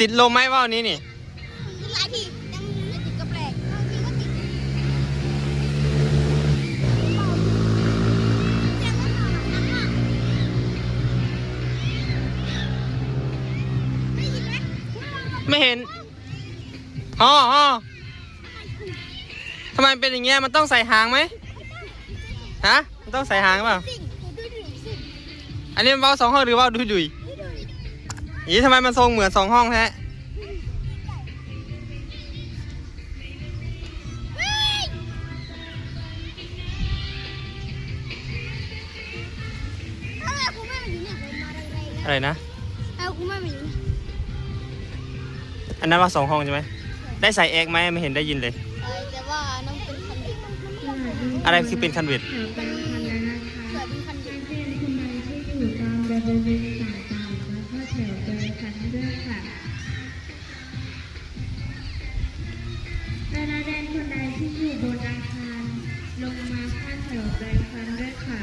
ติดลมไหมว่าวนี้นี่ หลายทียังไม่ติดกระแปลกบางทีก็ติดเสียงมันหอนนักมากได้ยินไหมไม่เห็นอ๋ออ๋อทำไมเป็นอย่างเงี้ยมันต้องใส่หางไหมฮะมันต้องใส่หางเปล่าสิ่งดูดูสิ่งอันนี้มันว่าวสองห้องหรือว่าวดุยดุย อีทำไมมันทรงเหมือนสองห้องแท้เฮ้ยทำไมกูไม่มาอยู่เนี่ยผมมาแรงๆอะไรนะ เอากูไม่มาอยู่เนี่ยอันนั้นว่าวสองห้องใช่ไหม ได้ใส่เอกไหมไม่เห็นได้ยินเลย เออแต่ว่าน้องเป็นคันดิอะไรคือเป็นคันเวท เป็นเกิดเป็นคันดิเรียนคุณใดที่ ค่ะ ดาราแดนคนใดที่อยู่บนอาคาร ลงมาข้างแถวโดงฟันด้วยค่ะ